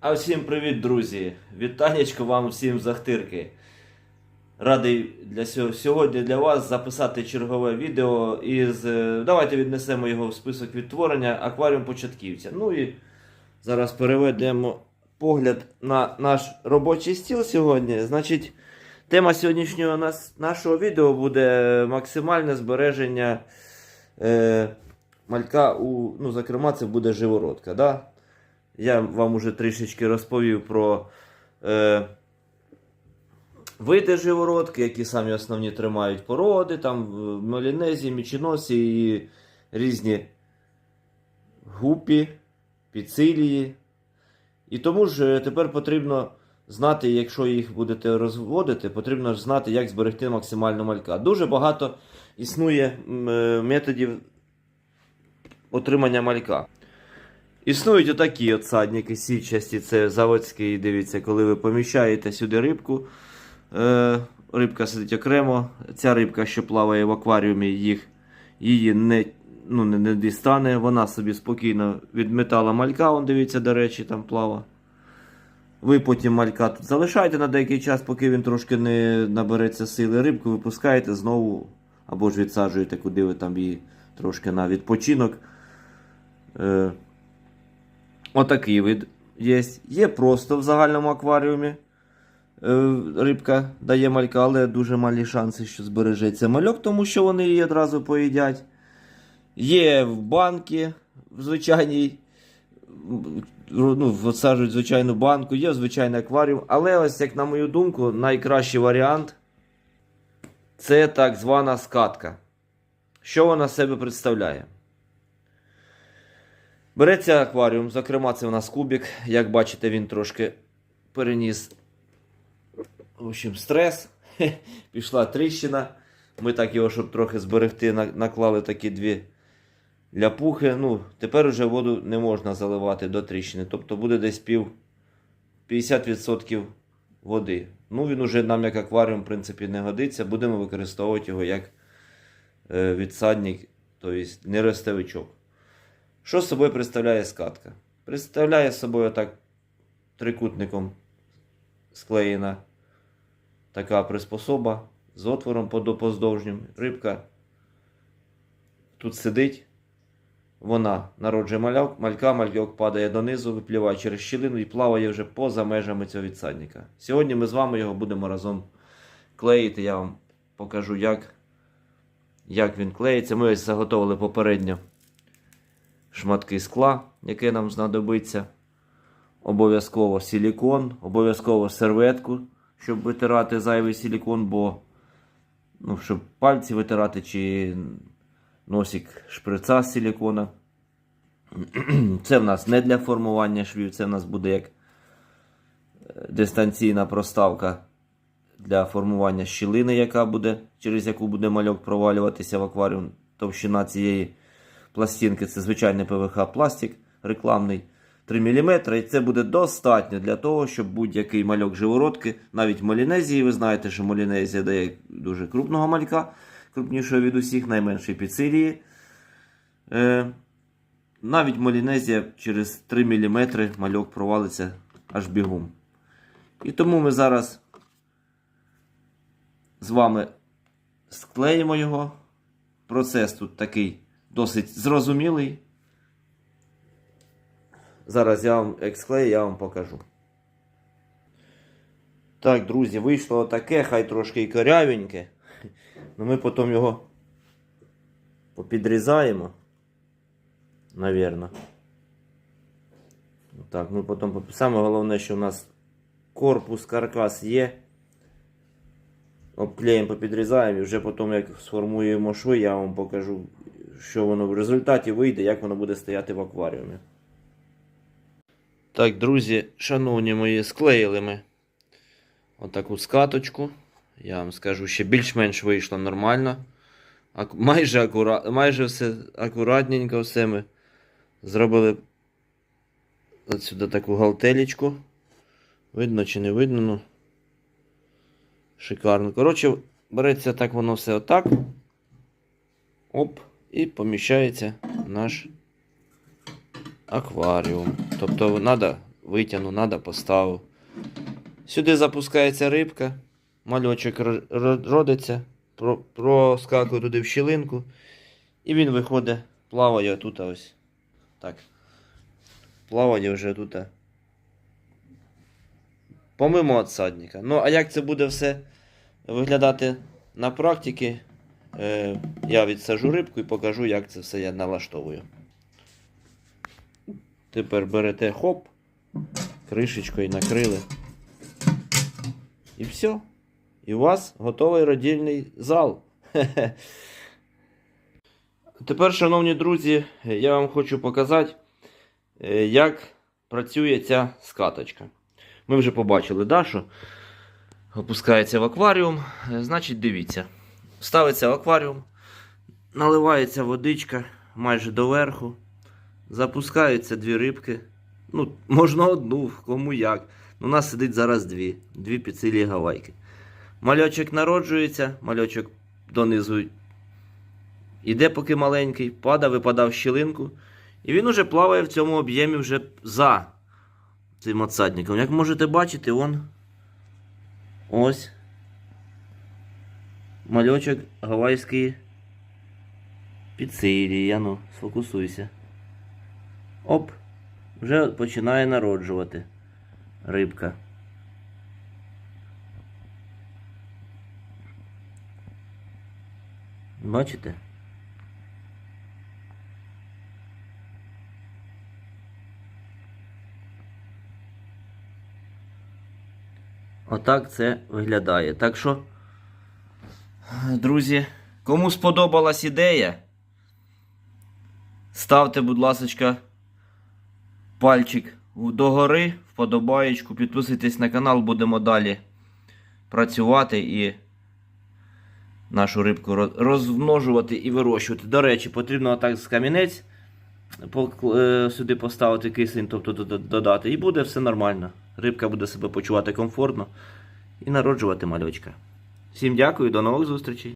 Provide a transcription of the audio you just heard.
А всім привіт, друзі! Вітанечко вам всім з Ахтирки. Радий для сьо- сьогодні для вас записати чергове відео із. е, Давайте віднесемо його в список відтворення акваріум початківця. Ну і зараз переведемо погляд на наш робочий стіл сьогодні. Значить, тема сьогоднішнього нас, нашого відео буде максимальне збереження е, малька у. Ну, зокрема, це буде живородка. Да? Я вам уже трішечки розповів про е, види живородки, які самі основні тримають породи, там в молінезі, мічіносі і різні гупі, піцилії. І тому ж е, тепер потрібно знати, якщо їх будете розводити, потрібно ж знати, як зберегти максимально малька. Дуже багато існує е, методів отримання малька. Існують отакі от садники січасті, це заводські, дивіться, коли ви поміщаєте сюди рибку. Е, рибка сидить окремо. Ця рибка, що плаває в акваріумі, її не, ну, не дістане. Вона собі спокійно відметала малька, он дивіться, до речі, там плава. Ви потім малька тут залишаєте на деякий час, поки він трошки не набереться сили. Рибку випускаєте знову або ж відсаджуєте, куди ви там її трошки на відпочинок. Е, Отакий вид є. Є просто в загальному акваріумі. Е, Рибка дає малька, але дуже малі шанси, що збережеться мальок, тому що вони її одразу поїдять. Є в банки, в звичайній. Ну, всаджують звичайну банку, є звичайний акваріум. Але ось, як на мою думку, найкращий варіант це так звана скатка. Що вона себе представляє? Береться акваріум, зокрема, це у нас кубик. Як бачите, він трошки переніс в общем, стрес. Пішла тріщина. Ми так його, щоб трохи зберегти, наклали такі дві ляпухи. Ну, тепер уже воду не можна заливати до тріщини. Тобто буде десь пів 50% води. Ну, він уже нам як акваріум, в принципі, не годиться. Будемо використовувати його як е, відсадник, тобто неростовичок. Що з собою представляє скатка? Представляє собою так трикутником склеєна така приспособа з отвором подоздовжнім. Рибка тут сидить, вона народжує маляк, малька, мальок падає донизу, випліває через щілину і плаває вже поза межами цього відсадника. Сьогодні ми з вами його будемо разом клеїти. Я вам покажу, як, як він клеїться. Ми ось заготовили попередньо шматки скла, яке нам знадобиться. Обов'язково силікон, обов'язково серветку, щоб витирати зайвий силікон, бо ну, щоб пальці витирати чи носик шприца з силікона. Це в нас не для формування швів, це в нас буде як е, дистанційна проставка для формування щілини, яка буде, через яку буде мальок провалюватися в акваріум. Товщина цієї пластинки це звичайний ПВХ пластик рекламний 3 мм. І це буде достатньо для того, щоб будь-який мальок живородки, навіть в Молінезії, ви знаєте, що Молінезія дає дуже крупного малька, крупнішого від усіх, найменший піцилії. Е, навіть Молінезія через 3 мм мальок провалиться аж бігом. І тому ми зараз з вами склеїмо його. Процес тут такий досить зрозумілий. Зараз я вам ексклею, я вам покажу. Так, друзі, вийшло таке, хай трошки і корявеньке. Ну ми потім його попідрізаємо. Навірно. Так, ми потім Саме головне, що у нас корпус, каркас є. Обклеїмо, попідрізаємо і вже потім, як сформуємо шви, я вам покажу, що воно в результаті вийде, як воно буде стояти в акваріумі. Так, друзі, шановні мої, склеїли ми отаку скаточку. Я вам скажу, ще більш-менш вийшло нормально. Майже, акура... майже все акуратненько все ми зробили от сюди таку галтелечку. Видно чи не видно, ну. Шикарно. Коротше, береться так воно все отак. Оп, і поміщається наш акваріум. Тобто треба витягну, треба поставив. Сюди запускається рибка, мальочок ро- ро- родиться, проскакує туди в щілинку, і він виходить, плаває тут ось. Так. Плаває вже тут. Помимо отсадника. Ну, а як це буде все виглядати на практиці, я відсажу рибку і покажу, як це все я налаштовую. Тепер берете хоп, кришечкою накрили. І все. І у вас готовий родільний зал. Тепер, шановні друзі, я вам хочу показати, е, як працює ця скаточка. Ми вже побачили, да, що опускається в акваріум. Е, Значить, дивіться. Ставиться в акваріум, наливається водичка майже доверху. Запускаються дві рибки. Ну, можна одну, кому як. У нас сидить зараз дві. Дві підсилі гавайки. Мальочок народжується, мальочок донизу іде поки маленький, пада, випадав в щілинку. І він уже плаває в цьому об'ємі вже за цим отсадником. Як можете бачити, он ось мальочок гавайський підсилій. Ну, сфокусуйся. Оп, вже починає народжувати рибка. Бачите? Отак це виглядає. Так що, друзі, кому сподобалась ідея, ставте, будь ласка, пальчик догори, вподобаєчку, підписуйтесь на канал, будемо далі працювати і нашу рибку розмножувати і вирощувати. До речі, потрібно отак з камінець е, сюди поставити кисень, тобто додати, і буде все нормально. Рибка буде себе почувати комфортно і народжувати мальочка. Всім дякую, до нових зустрічей.